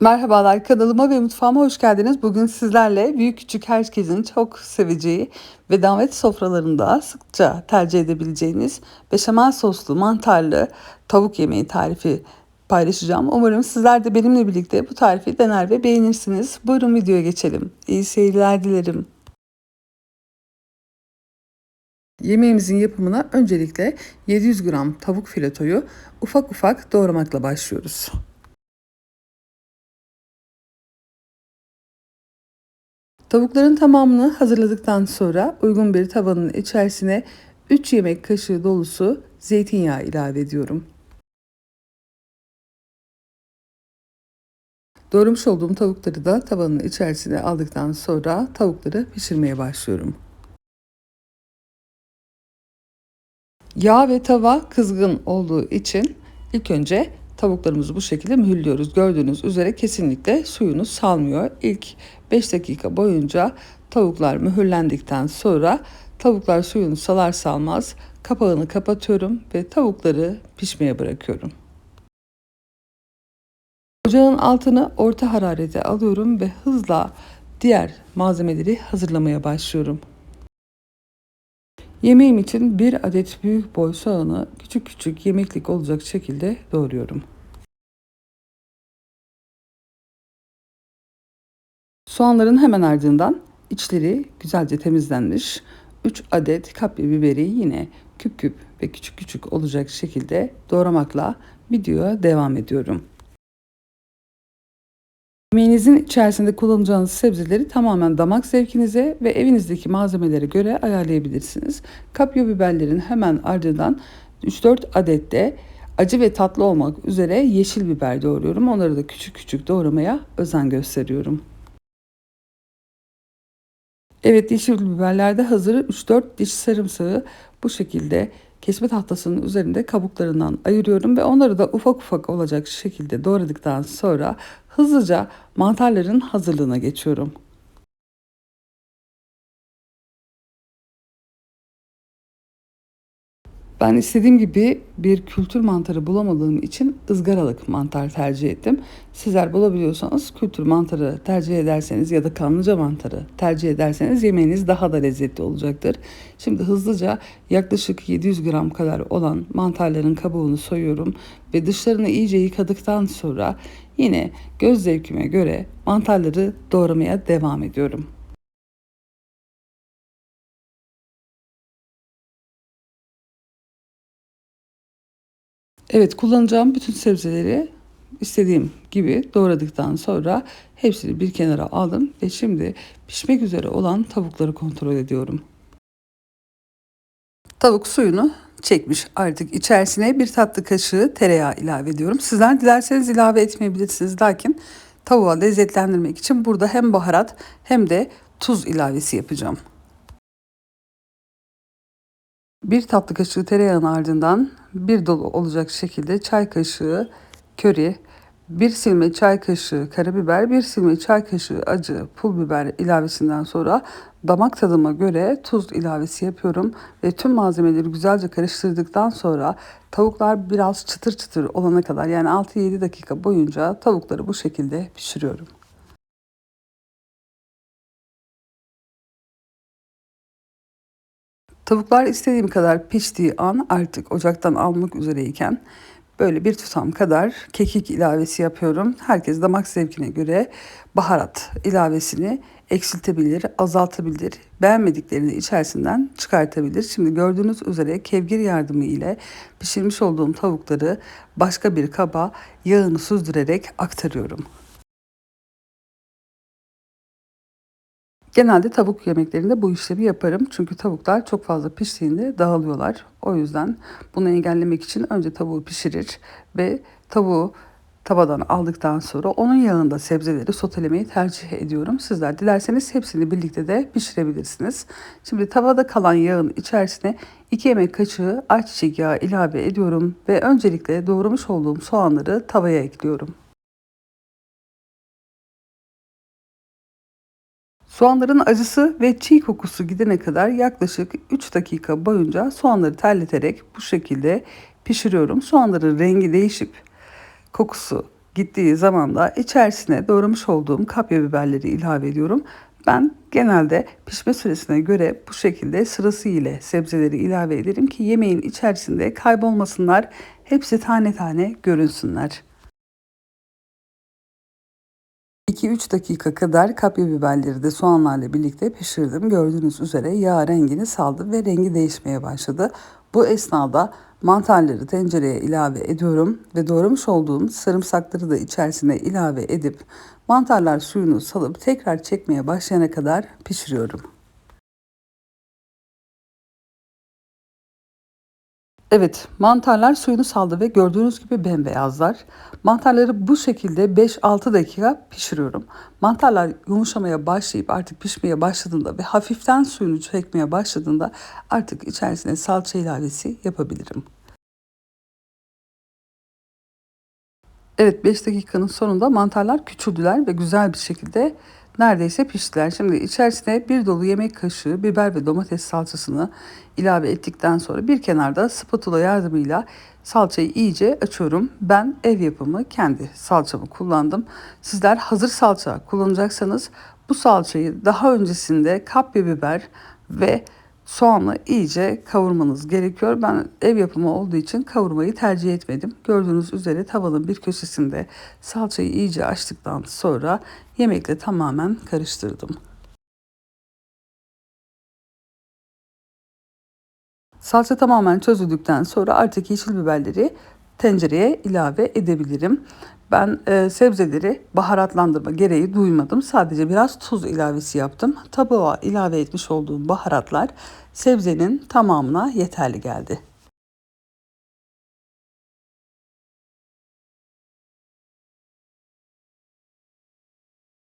Merhabalar kanalıma ve mutfağıma hoş geldiniz. Bugün sizlerle büyük küçük herkesin çok seveceği ve davet sofralarında sıkça tercih edebileceğiniz beşamel soslu mantarlı tavuk yemeği tarifi paylaşacağım. Umarım sizler de benimle birlikte bu tarifi dener ve beğenirsiniz. Buyurun videoya geçelim. İyi seyirler dilerim. Yemeğimizin yapımına öncelikle 700 gram tavuk filetoyu ufak ufak doğramakla başlıyoruz. Tavukların tamamını hazırladıktan sonra uygun bir tavanın içerisine 3 yemek kaşığı dolusu zeytinyağı ilave ediyorum. Doğramış olduğum tavukları da tavanın içerisine aldıktan sonra tavukları pişirmeye başlıyorum. Yağ ve tava kızgın olduğu için ilk önce tavuklarımızı bu şekilde mühürlüyoruz. Gördüğünüz üzere kesinlikle suyunu salmıyor. İlk 5 dakika boyunca tavuklar mühürlendikten sonra tavuklar suyunu salar salmaz kapağını kapatıyorum ve tavukları pişmeye bırakıyorum. Ocağın altını orta hararete alıyorum ve hızla diğer malzemeleri hazırlamaya başlıyorum. Yemeğim için bir adet büyük boy soğanı küçük küçük yemeklik olacak şekilde doğruyorum. Soğanların hemen ardından içleri güzelce temizlenmiş 3 adet kapya biberi yine küp küp ve küçük küçük olacak şekilde doğramakla videoya devam ediyorum. Yemeğinizin içerisinde kullanacağınız sebzeleri tamamen damak zevkinize ve evinizdeki malzemelere göre ayarlayabilirsiniz. Kapya biberlerin hemen ardından 3-4 adet de acı ve tatlı olmak üzere yeşil biber doğruyorum. Onları da küçük küçük doğramaya özen gösteriyorum. Evet yeşil biberler de hazır 3-4 diş sarımsağı bu şekilde kesme tahtasının üzerinde kabuklarından ayırıyorum ve onları da ufak ufak olacak şekilde doğradıktan sonra hızlıca mantarların hazırlığına geçiyorum. Ben istediğim gibi bir kültür mantarı bulamadığım için ızgaralık mantar tercih ettim. Sizler bulabiliyorsanız kültür mantarı tercih ederseniz ya da kanlıca mantarı tercih ederseniz yemeğiniz daha da lezzetli olacaktır. Şimdi hızlıca yaklaşık 700 gram kadar olan mantarların kabuğunu soyuyorum ve dışlarını iyice yıkadıktan sonra yine göz zevkime göre mantarları doğramaya devam ediyorum. Evet kullanacağım bütün sebzeleri istediğim gibi doğradıktan sonra hepsini bir kenara aldım ve şimdi pişmek üzere olan tavukları kontrol ediyorum. Tavuk suyunu çekmiş artık içerisine bir tatlı kaşığı tereyağı ilave ediyorum. Sizler dilerseniz ilave etmeyebilirsiniz lakin tavuğa lezzetlendirmek için burada hem baharat hem de tuz ilavesi yapacağım. Bir tatlı kaşığı tereyağının ardından bir dolu olacak şekilde çay kaşığı köri, bir silme çay kaşığı karabiber, bir silme çay kaşığı acı pul biber ilavesinden sonra damak tadıma göre tuz ilavesi yapıyorum ve tüm malzemeleri güzelce karıştırdıktan sonra tavuklar biraz çıtır çıtır olana kadar yani 6-7 dakika boyunca tavukları bu şekilde pişiriyorum. Tavuklar istediğim kadar piştiği an artık ocaktan almak üzereyken böyle bir tutam kadar kekik ilavesi yapıyorum. Herkes damak zevkine göre baharat ilavesini eksiltebilir, azaltabilir. Beğenmediklerini içerisinden çıkartabilir. Şimdi gördüğünüz üzere kevgir yardımı ile pişirmiş olduğum tavukları başka bir kaba yağını süzdürerek aktarıyorum. Genelde tavuk yemeklerinde bu işlemi yaparım. Çünkü tavuklar çok fazla piştiğinde dağılıyorlar. O yüzden bunu engellemek için önce tavuğu pişirir ve tavuğu tavadan aldıktan sonra onun yanında sebzeleri sotelemeyi tercih ediyorum. Sizler dilerseniz hepsini birlikte de pişirebilirsiniz. Şimdi tavada kalan yağın içerisine 2 yemek kaşığı ayçiçek yağı ilave ediyorum ve öncelikle doğramış olduğum soğanları tavaya ekliyorum. Soğanların acısı ve çiğ kokusu gidene kadar yaklaşık 3 dakika boyunca soğanları terleterek bu şekilde pişiriyorum. Soğanların rengi değişip kokusu gittiği zaman da içerisine doğramış olduğum kapya biberleri ilave ediyorum. Ben genelde pişme süresine göre bu şekilde sırası ile sebzeleri ilave ederim ki yemeğin içerisinde kaybolmasınlar. Hepsi tane tane görünsünler. 2-3 dakika kadar kapya biberleri de soğanlarla birlikte pişirdim. Gördüğünüz üzere yağ rengini saldı ve rengi değişmeye başladı. Bu esnada mantarları tencereye ilave ediyorum ve doğramış olduğum sarımsakları da içerisine ilave edip mantarlar suyunu salıp tekrar çekmeye başlayana kadar pişiriyorum. Evet, mantarlar suyunu saldı ve gördüğünüz gibi bembeyazlar. Mantarları bu şekilde 5-6 dakika pişiriyorum. Mantarlar yumuşamaya başlayıp artık pişmeye başladığında ve hafiften suyunu çekmeye başladığında artık içerisine salça ilavesi yapabilirim. Evet 5 dakikanın sonunda mantarlar küçüldüler ve güzel bir şekilde neredeyse piştiler. Şimdi içerisine bir dolu yemek kaşığı biber ve domates salçasını ilave ettikten sonra bir kenarda spatula yardımıyla salçayı iyice açıyorum. Ben ev yapımı kendi salçamı kullandım. Sizler hazır salça kullanacaksanız bu salçayı daha öncesinde kapya biber ve soğanla iyice kavurmanız gerekiyor. Ben ev yapımı olduğu için kavurmayı tercih etmedim. Gördüğünüz üzere tavanın bir köşesinde salçayı iyice açtıktan sonra yemekle tamamen karıştırdım. Salça tamamen çözüldükten sonra artık yeşil biberleri tencereye ilave edebilirim. Ben e, sebzeleri baharatlandırma gereği duymadım. Sadece biraz tuz ilavesi yaptım. Tabağa ilave etmiş olduğum baharatlar sebzenin tamamına yeterli geldi.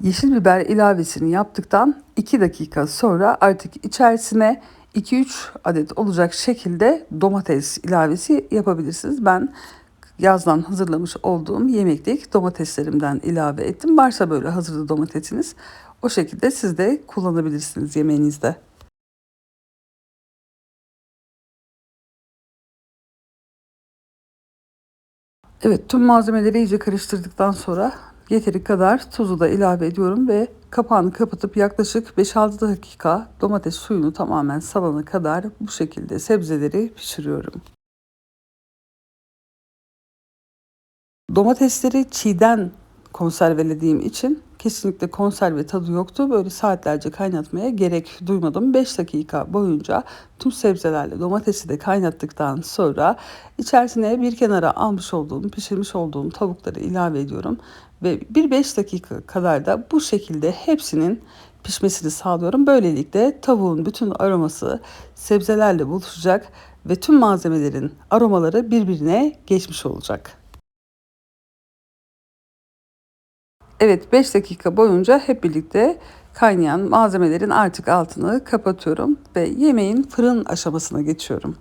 Yeşil biber ilavesini yaptıktan 2 dakika sonra artık içerisine 2-3 adet olacak şekilde domates ilavesi yapabilirsiniz. Ben yazdan hazırlamış olduğum yemeklik domateslerimden ilave ettim. Varsa böyle hazırda domatesiniz o şekilde siz de kullanabilirsiniz yemeğinizde. Evet tüm malzemeleri iyice karıştırdıktan sonra yeteri kadar tuzu da ilave ediyorum ve kapağını kapatıp yaklaşık 5-6 dakika domates suyunu tamamen salana kadar bu şekilde sebzeleri pişiriyorum. Domatesleri çiğden konservelediğim için kesinlikle konserve tadı yoktu. Böyle saatlerce kaynatmaya gerek duymadım. 5 dakika boyunca tüm sebzelerle domatesi de kaynattıktan sonra içerisine bir kenara almış olduğum, pişirmiş olduğum tavukları ilave ediyorum. Ve bir 5 dakika kadar da bu şekilde hepsinin pişmesini sağlıyorum. Böylelikle tavuğun bütün aroması sebzelerle buluşacak ve tüm malzemelerin aromaları birbirine geçmiş olacak. Evet 5 dakika boyunca hep birlikte kaynayan malzemelerin artık altını kapatıyorum ve yemeğin fırın aşamasına geçiyorum.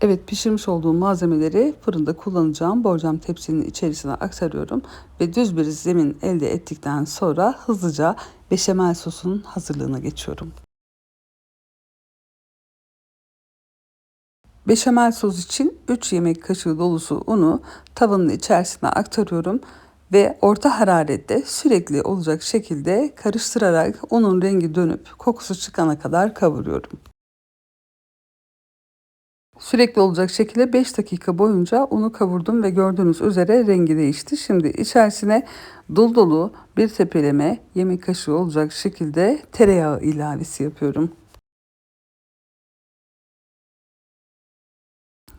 Evet pişirmiş olduğum malzemeleri fırında kullanacağım borcam tepsinin içerisine aktarıyorum ve düz bir zemin elde ettikten sonra hızlıca beşamel sosun hazırlığına geçiyorum. Beşamel sos için 3 yemek kaşığı dolusu unu tavanın içerisine aktarıyorum ve orta hararette sürekli olacak şekilde karıştırarak unun rengi dönüp kokusu çıkana kadar kavuruyorum. Sürekli olacak şekilde 5 dakika boyunca unu kavurdum ve gördüğünüz üzere rengi değişti. Şimdi içerisine dolu dolu bir tepeleme yemek kaşığı olacak şekilde tereyağı ilavesi yapıyorum.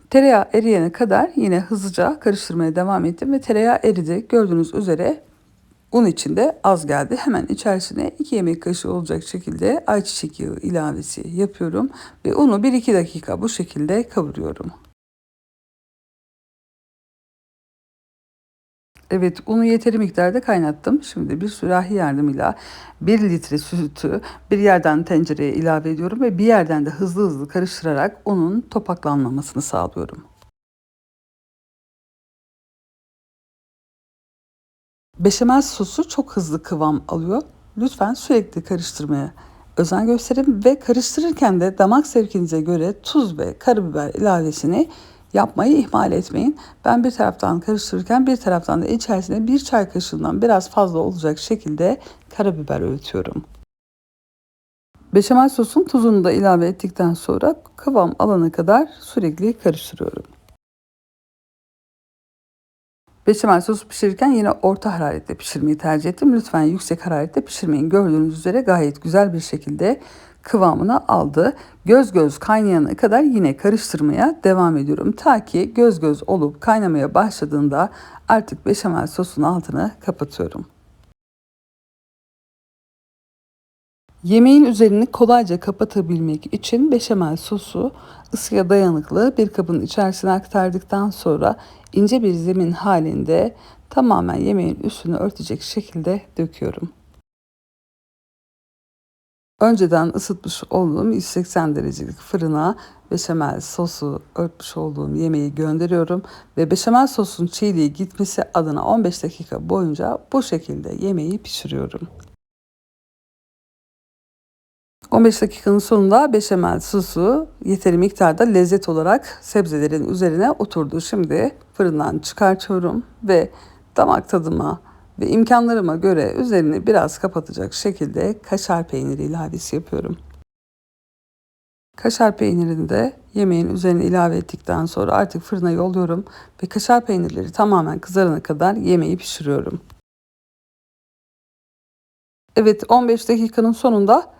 Tereyağı eriyene kadar yine hızlıca karıştırmaya devam ettim ve tereyağı eridi. Gördüğünüz üzere un içinde az geldi. Hemen içerisine 2 yemek kaşığı olacak şekilde ayçiçek yağı ilavesi yapıyorum ve unu 1-2 dakika bu şekilde kavuruyorum. Evet, unu yeteri miktarda kaynattım. Şimdi bir sürahi yardımıyla 1 litre sütü bir yerden tencereye ilave ediyorum ve bir yerden de hızlı hızlı karıştırarak unun topaklanmamasını sağlıyorum. Beşamel sosu çok hızlı kıvam alıyor. Lütfen sürekli karıştırmaya özen gösterin ve karıştırırken de damak zevkinize göre tuz ve karabiber ilavesini yapmayı ihmal etmeyin. Ben bir taraftan karıştırırken bir taraftan da içerisine bir çay kaşığından biraz fazla olacak şekilde karabiber öğütüyorum. Beşamel sosun tuzunu da ilave ettikten sonra kıvam alana kadar sürekli karıştırıyorum. Beşamel sosu pişirirken yine orta hararette pişirmeyi tercih ettim. Lütfen yüksek hararette pişirmeyin. Gördüğünüz üzere gayet güzel bir şekilde kıvamını aldı. Göz göz kaynayana kadar yine karıştırmaya devam ediyorum. Ta ki göz göz olup kaynamaya başladığında artık beşamel sosun altını kapatıyorum. Yemeğin üzerini kolayca kapatabilmek için beşamel sosu ısıya dayanıklı bir kabın içerisine aktardıktan sonra ince bir zemin halinde tamamen yemeğin üstünü örtecek şekilde döküyorum. Önceden ısıtmış olduğum 180 derecelik fırına beşamel sosu örtmüş olduğum yemeği gönderiyorum ve beşamel sosun çiğliği gitmesi adına 15 dakika boyunca bu şekilde yemeği pişiriyorum. 15 dakikanın sonunda beşamel sosu yeteri miktarda lezzet olarak sebzelerin üzerine oturdu. Şimdi fırından çıkartıyorum ve damak tadıma ve imkanlarıma göre üzerini biraz kapatacak şekilde kaşar peyniri ilavesi yapıyorum. Kaşar peynirini de yemeğin üzerine ilave ettikten sonra artık fırına yolluyorum ve kaşar peynirleri tamamen kızarana kadar yemeği pişiriyorum. Evet 15 dakikanın sonunda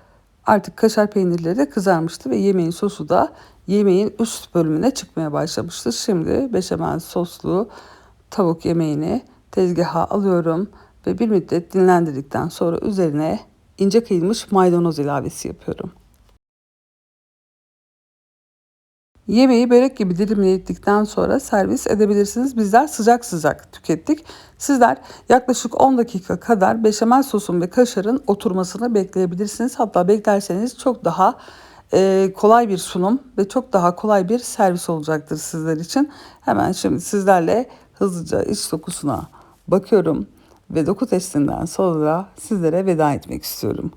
artık kaşar peynirleri de kızarmıştı ve yemeğin sosu da yemeğin üst bölümüne çıkmaya başlamıştı. Şimdi beşamel soslu tavuk yemeğini tezgaha alıyorum ve bir müddet dinlendirdikten sonra üzerine ince kıyılmış maydanoz ilavesi yapıyorum. Yemeği börek gibi dilimledikten sonra servis edebilirsiniz. Bizler sıcak sıcak tükettik. Sizler yaklaşık 10 dakika kadar beşamel sosun ve kaşarın oturmasını bekleyebilirsiniz. Hatta beklerseniz çok daha e, kolay bir sunum ve çok daha kolay bir servis olacaktır sizler için. Hemen şimdi sizlerle hızlıca iç dokusuna bakıyorum ve doku testinden sonra sizlere veda etmek istiyorum.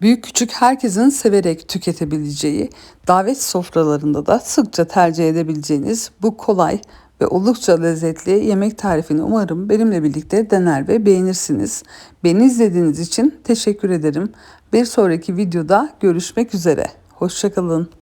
Büyük küçük herkesin severek tüketebileceği, davet sofralarında da sıkça tercih edebileceğiniz bu kolay ve oldukça lezzetli yemek tarifini umarım benimle birlikte dener ve beğenirsiniz. Beni izlediğiniz için teşekkür ederim. Bir sonraki videoda görüşmek üzere. Hoşçakalın.